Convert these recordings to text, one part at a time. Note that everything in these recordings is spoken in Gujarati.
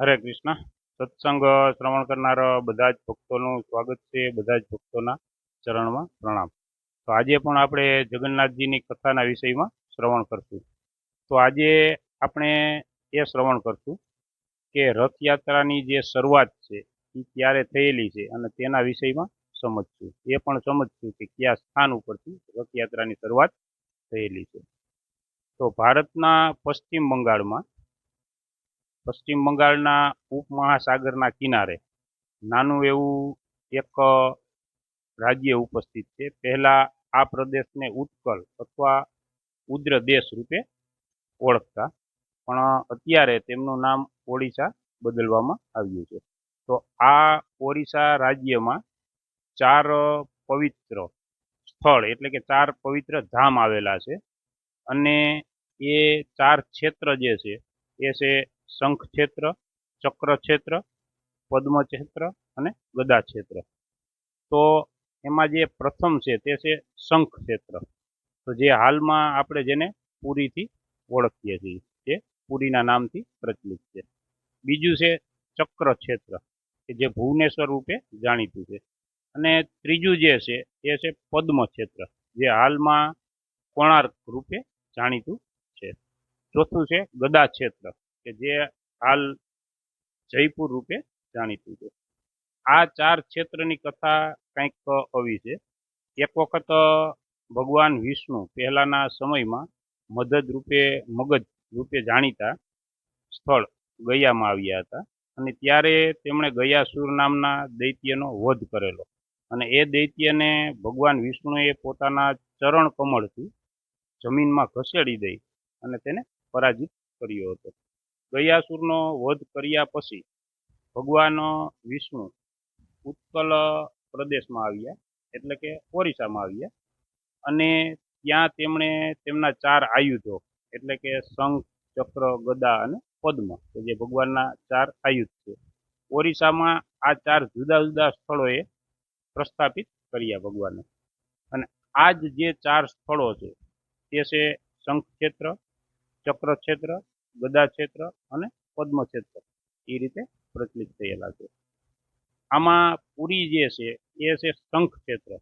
હરે કૃષ્ણ. સત્સંગ શ્રવણ કરનાર બધા જ ભક્તોનું સ્વાગત છે, બધા જ ભક્તોના ચરણમાં પ્રણામ. તો આજે પણ આપણે જગન્નાથજીની કથાના વિષયમાં શ્રવણ કરશું. તો આજે આપણે એ શ્રવણ કરશું કે રથયાત્રાની જે શરૂઆત છે એ ક્યારે થયેલી છે અને તેના વિષયમાં સમજશું. એ પણ સમજશું કે કયા સ્થાન ઉપરથી રથયાત્રાની શરૂઆત થયેલી છે. તો ભારતના પશ્ચિમ બંગાળમાં પશ્ચિમ બંગાળના ઉપમહાસાગરના કિનારે. નાનું એવું એક રાજ્ય ઉપસ્થિત છે. પહેલા આ પ્રદેશને ઉત્કલ અથવા ઉદ્ર દેશ રૂપે ઓળખતા. પણ અત્યારે તેમનું નામ ઓડિશા બદલવામાં આવ્યું છે. તો આ ઓડિશા રાજ્યમાં ચાર પવિત્ર સ્થળ એટલે કે ચાર પવિત્ર ધામ આવેલા છે. અને એ ચાર ક્ષેત્ર જે છે, એ છે શંખ ક્ષેત્ર ચક્ર ક્ષેત્ર પદ્મ ક્ષેત્ર અને ગદા ક્ષેત્ર તો એમાં જે પ્રથમ છે તે છે શંખ ક્ષેત્ર તો જે હાલમાં આપણે જેને પુરીથી ઓળખીએ છીએ, જે પુરીના નામથી પ્રચલિત છે. બીજું છે ચક્ર ક્ષેત્ર કે જે ભુવનેશ્વર રૂપે જાણીતું છે. અને ત્રીજું જે છે, એ છે પદ્મ ક્ષેત્ર જે હાલમાં કોણાર્ક રૂપે જાણીતું છે. ચોથું છે ગદા ક્ષેત્ર કે જે હાલ જયપુર રૂપે જાણીતું છે. આ ચાર ક્ષેત્રની કથા કંઈક આવી છે. એક વખત ભગવાન વિષ્ણુ પહેલાના સમયમાં મદદ રૂપે, મગજ રૂપે જાણીતા સ્થળ ગયામાં આવ્યા હતા અને ત્યારે તેમણે ગયાસુર નામના દૈત્યનો વધ કરેલો. અને એ દૈત્યને ભગવાન વિષ્ણુએ પોતાના ચરણ કમળથી જમીનમાં ઘસેડી દઈ અને તેને પરાજિત કર્યો હતો. ગયાસુરનો વધ કર્યા પછી ભગવાન વિષ્ણુ ઉત્કલ પ્રદેશમાં આવ્યા, એટલે કે ઓરિસ્સામાં આવ્યા. અને ત્યાં તેમણે તેમના ચાર આયુધો, એટલે કે શંખ, ચક્ર, ગદા અને પદ્મ, કે જે ભગવાનના ચાર આયુધ છે, ઓરિસ્સામાં આ ચાર જુદા જુદા સ્થળોએ પ્રસ્થાપિત કર્યા ભગવાને. અને આ જ જે ચાર સ્થળો છે, તે છે શંખ ક્ષેત્ર, ચક્ર ક્ષેત્ર ગદા ક્ષેત્ર અને પદ્મ ક્ષેત્ર એ રીતે પ્રચલિત થયેલા છે. આમાં પુરી જે છે, એ છે શંખ ક્ષેત્ર.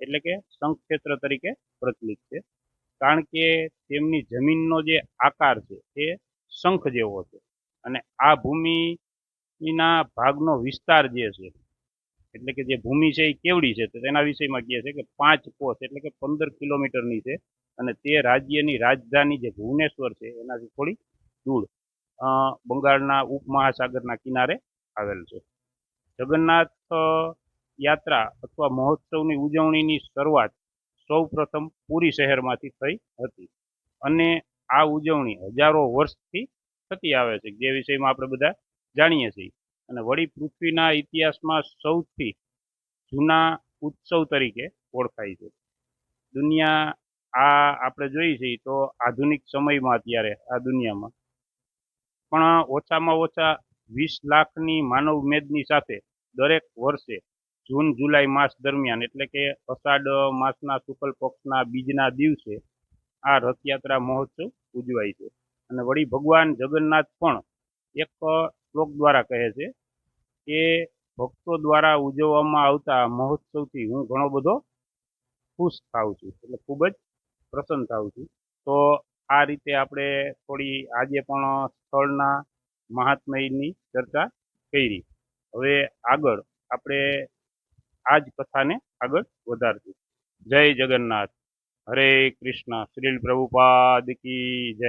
એટલે કે શંખ ક્ષેત્ર તરીકે પ્રચલિત છે. કારણ કે તેમની જમીનનો જે આકાર છે, એ શંખ જેવો છે. અને આ ભૂમિના ભાગનો વિસ્તાર જે છે એટલે કે જે ભૂમિ છે એ કેવડી છે? તો તેના વિષયમાં કહે છે કે પાંચ કોષ એટલે કે પંદર કિલોમીટરની છે અને તે રાજ્યની રાજધાની જે ભુવનેશ્વર છે એનાથી થોડી દૂર બંગાળના ઉપમહાસાગરના કિનારે આવેલ છે. જગન્નાથ યાત્રા અથવા મહોત્સવની ઉજવણીની શરૂઆત સૌ પ્રથમ પુરી શહેરમાંથી થઈ હતી અને આ ઉજવણી હજારો વર્ષથી થતી આવે છે. જે વિષયમાં આપણે બધા જાણીએ છીએ. અને વળી પૃથ્વીના ઇતિહાસમાં સૌથી જૂના ઉત્સવ તરીકે ઓળખાય છે. દુનિયા આ આપણે જોઈએ છીએ તો આધુનિક સમયમાં અત્યારે આ દુનિયામાં. પણ ઓછામાં ઓછા વીસ લાખની માનવ મેદની સાથે દરેક વર્ષે જૂન, જુલાઈ માસ દરમિયાન, એટલે કે અષાઢ માસના શુક્લ પક્ષના બીજના દિવસે આ રથયાત્રા મહોત્સવ ઉજવાય છે. અને વળી ભગવાન જગન્નાથ પણ એક શ્લોક દ્વારા કહે છે કે ભક્તો દ્વારા ઉજવવામાં આવતા મહોત્સવથી હું ઘણો બધો ખુશ થાઉં છું, એટલે ખૂબ જ પ્રસન્ન થાઉં છું. તો આ રીતે આપણે થોડી આજે પણ સ્થળના મહાત્મયની ચર્ચા કરી. હવે આગળ આપણે આ જ કથાને આગળ વધારશું. જય જગન્નાથ. હરે કૃષ્ણ. શ્રીલ પ્રભુપાદ કી જય.